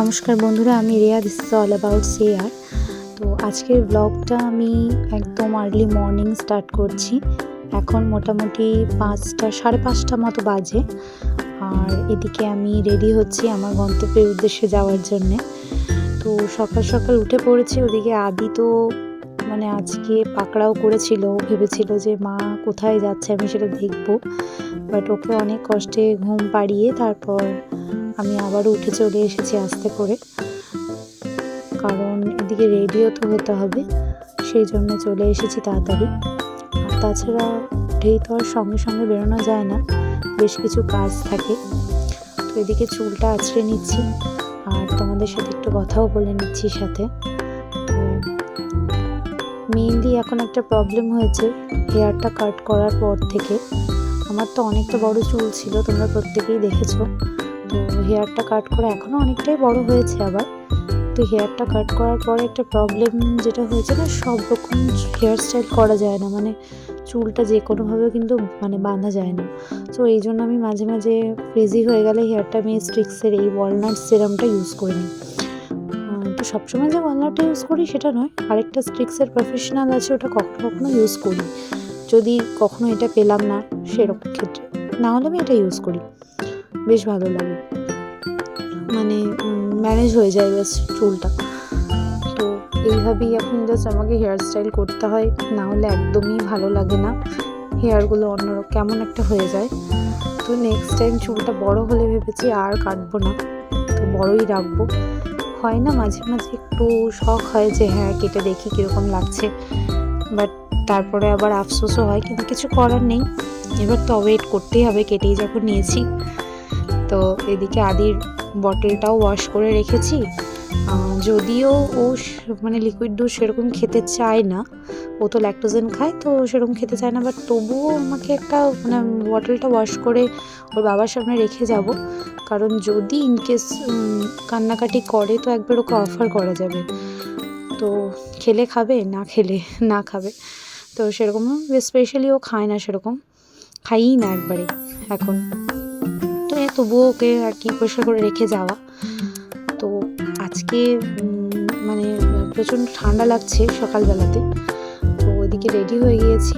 নমস্কার বন্ধুরা, আমি Riya this is all about share তো আজকের ব্লগটা আমি একদম আর্লি মর্নিং স্টার্ট করছি। এখন মোটামুটি পাঁচটা, সাড়ে পাঁচটা মতো বাজে। আর এদিকে আমি রেডি হচ্ছি আমার গন্তব্যের উদ্দেশ্যে যাওয়ার জন্যে। তো সকাল সকাল উঠে পড়েছি, ওদিকে আদি তো মানে আজকে পাকড়াও করেছিল ভেবেছিল যে, মা, কোথায় যাচ্ছে? আমি সেটা দেখব। বাট ওকে অনেক কষ্টে ঘুম পাড়িয়ে তারপর আমি আবারও উঠে চলে এসেছি আস্তে করে। কারণ এদিকে রেডিও তো হতে হবে, সেই জন্য চলে এসেছি তাড়াতাড়ি। আর তাছাড়া উঠেই তো আর সঙ্গে সঙ্গে বেরোনো যায় না, বেশ কিছু কাজ থাকে। তো এদিকে চুলটা আছড়ে নিচ্ছি, আর তোমাদের সাথে একটু কথাও বলে নিচ্ছি সাথে। মেইনলি এখন একটা প্রবলেম হয়েছে হেয়ারটা কাট করার পর থেকে। আমার তো অনেকটা বড় চুল ছিল, তোমরা প্রত্যেকেই দেখেছ। হেয়ারটা কাট করা এখনও অনেকটাই বড় হয়েছে আবার। তো হেয়ারটা কাট করার পরে একটা প্রবলেম যেটা হয়েছে না, সব রকম হেয়ার স্টাইল করা যায় না। মানে চুলটা যে কোনোভাবে কিন্তু মানে বাঁধা যায় না। তো এই জন্য আমি মাঝে মাঝে ফ্রিজি হয়ে গেলে হেয়ারটা আমি স্ট্রিক্সের এই ওয়ালনাট সিরামটা ইউজ করি নিই। তো সবসময় যে ওয়ালনাটটা ইউজ করি সেটা নয়, আরেকটা স্ট্রিক্সের প্রফেশনাল আছে, ওটা কখনো কখনো ইউজ করি। যদি কখনো এটা পেলাম না, সেরকম ক্ষেত্রে। না হলে আমি এটা ইউজ করি। বেশ ভালো লাগে। মানে ম্যানেজ হয়ে যায় বেশ চুলটা। তো এইভাবেই এখন জাস্ট আমাকে হেয়ার স্টাইল করতে হয়, না হলে একদমই ভালো লাগে না। হেয়ারগুলো অন্যরকম, কেমন একটা হয়ে যায়। তো নেক্সট টাইম চুলটা বড় হলে ভেবেছি আর কাটবো না। তো বড়ই রাখব। হয় না মাঝে মাঝে একটু শখ হয় যে হ্যাঁ কেটে দেখি কীরকম লাগছে। বাট তারপরে আবার আফসোসও হয়, কিন্তু কিছু করার নেই। এবার তো ওয়েট করতেই হবে, কেটেই যখন নিয়েছি। তো এদিকে আদির বটলটাও ওয়াশ করে রেখেছি। যদিও ও মানে লিকুইড দুধ সেরকম খেতে চায় না। ও তো ল্যাক্টোজেন খায়, তো সেরকম খেতে চায় না। বাট তবুও আমাকে একটা মানে বটলটা ওয়াশ করে ওর বাবার সামনে রেখে যাব। কারণ যদি ইনকেস কান্নাকাটি করে, তো একবার ওকে অফার করা যাবে। তো খেলে খাবে, না খেলে, না খাবে। তো সেরকম স্পেশালি ও খায় না সেরকম। খাইই না একবারে, এখন। তবুও ওকে আর কি পরিষ্কার করে রেখে যাওয়া। তো আজকে মানে প্রচণ্ড ঠান্ডা লাগছে সকালবেলাতে। তো ওইদিকে রেডি হয়ে গিয়েছি।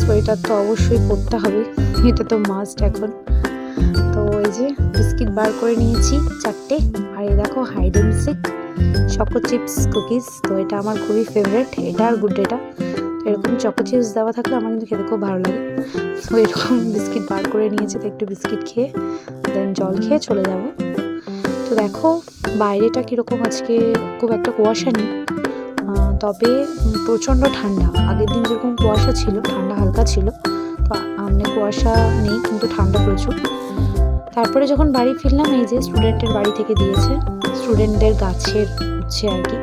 সোয়েটার তো অবশ্যই পরতে হবে, এটা তো মাস্ট এখন। তো এই যে বিস্কিট বার করে নিয়েছি চারটে। আর এই দেখো hide and choco chips cookies তো এটা আমার খুবই ফেভারিট এটা আর গুড তো এরকম চকো চিপস দেওয়া থাকলে আমার কিন্তু খেতে খুব ভালো লাগে। তো এরকম বিস্কিট বার করে নিয়েছি তো একটু বিস্কিট খেয়ে দেন জল খেয়ে চলে যাব। তো দেখো, বাইরেটা কীরকম আজকে খুব একটা কুয়াশা নেই। তবে প্রচণ্ড ঠান্ডা। আগের দিন যেরকম কুয়াশা ছিল, ঠান্ডা হালকা ছিল, তো আমনে কুয়াশা নেই, কিন্তু ঠান্ডা প্রচুর। তারপরে যখন বাড়ি ফিরলাম, এই যে স্টুডেন্টের বাড়ি থেকে দিয়েছে। স্টুডেন্টদের গাছের উচ্ছে আর কি।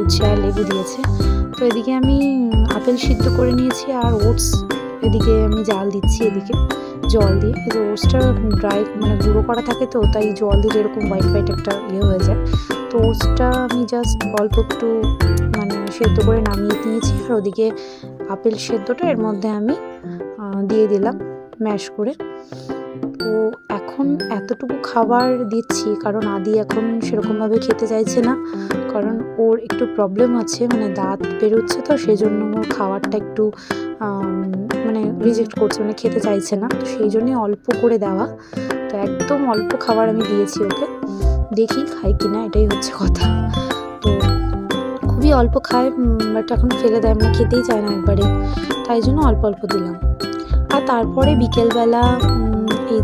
উচ্ছে আর লেবু দিয়েছে। তো এদিকে আমি আপেল সিদ্ধ করে নিয়েছি আর ওটস। এদিকে আমি জাল দিচ্ছি এদিকে, জল দিয়ে। এই যে ওটসটা ড্রাই মানে গুঁড়ো করা থাকে তো, তাই জল দিলে এরকম হোয়াইট হোয়াইট একটা ইয়ে হয়ে যায়। তো ওটসটা আমি জাস্ট অল্প একটু মানে সেদ্ধ করে নামিয়ে নিয়েছি আর ওদিকে আপেল সেদ্ধটা এর মধ্যে আমি দিয়ে দিলাম ম্যাশ করে। তো এখন এতটুকু খাবার দিচ্ছি, কারণ আদি এখন সেরকমভাবে খেতে চাইছে না। কারণ ওর একটু প্রবলেম আছে মানে দাঁত বেরোচ্ছে তো সেই জন্য ওর খাবারটা একটু মানে রিজেক্ট করছে মানে খেতে চাইছে না। তো সেই জন্যে অল্প করে দেওয়া। তো একদম অল্প খাবার আমি দিয়েছি ওকে। দেখি খাই কি না এটাই হচ্ছে কথা। তো খুবই অল্প খায় বাট এখন ফেলে দেয় মানে খেতেই চায় না একবারে। তাই জন্য অল্প অল্প দিলাম। আর তারপরে বিকেলবেলা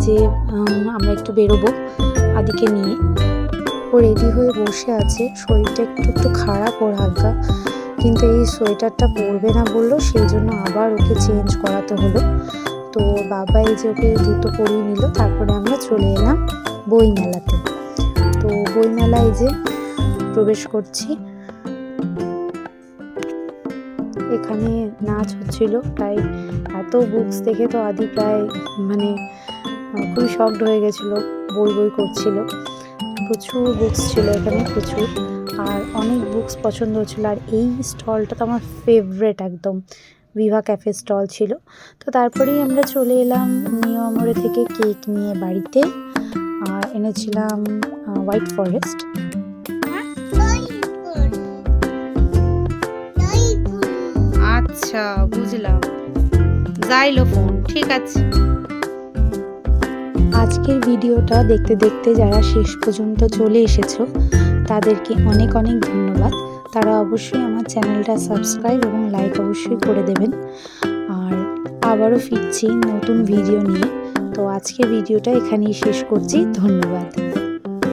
যে আমরা একটু বেরোবো আদিকে নিয়ে। ও রেডি হয়ে বসে আছে। শরীরটা একটু একটু খারাপ ওর হালকা। কিন্তু এই সোয়েটারটা পরবে না বলল, সেই জন্য আবার ওকে চেঞ্জ করাতে হলো। তো বাবা এই যে ওকে জুতো পরিয়ে নিল, তারপরে আমরা চলে এলাম বই মেলাতে তো বই মেলায় যে প্রবেশ করছি, এখানে নাচ হচ্ছিল। তাই এত বুকস দেখে তো আদি প্রায় মানে খুবই শকড হয়ে গেছিল, বই বই করছিল। প্রচুর বুকস ছিল এখানে, প্রচুর। আর অনেক বুকস পছন্দ হচ্ছিল। আর এই স্টলটা তো আমার ফেভারেট একদম। ভিভা ক্যাফে স্টল ছিল। তো তারপরেই আমরা চলে এলাম নিউ আমরে থেকে কেক নিয়ে বাড়িতে। আর এনেছিলাম হোয়াইট ফরেস্ট আচ্ছা বুঝলাম। জাইলোফোন ঠিক আছে। আজকের ভিডিওটা দেখতে দেখতে যারা শেষ পর্যন্ত চলে এসেছ, তাদেরকে অনেক অনেক ধন্যবাদ। তারা অবশ্যই আমার চ্যানেলটা সাবস্ক্রাইব এবং লাইক অবশ্যই করে দেবেন। আর আবারও ফিরছি নতুন ভিডিও নিয়ে। তো আজকের ভিডিওটা এখানেই শেষ করছি। ধন্যবাদ।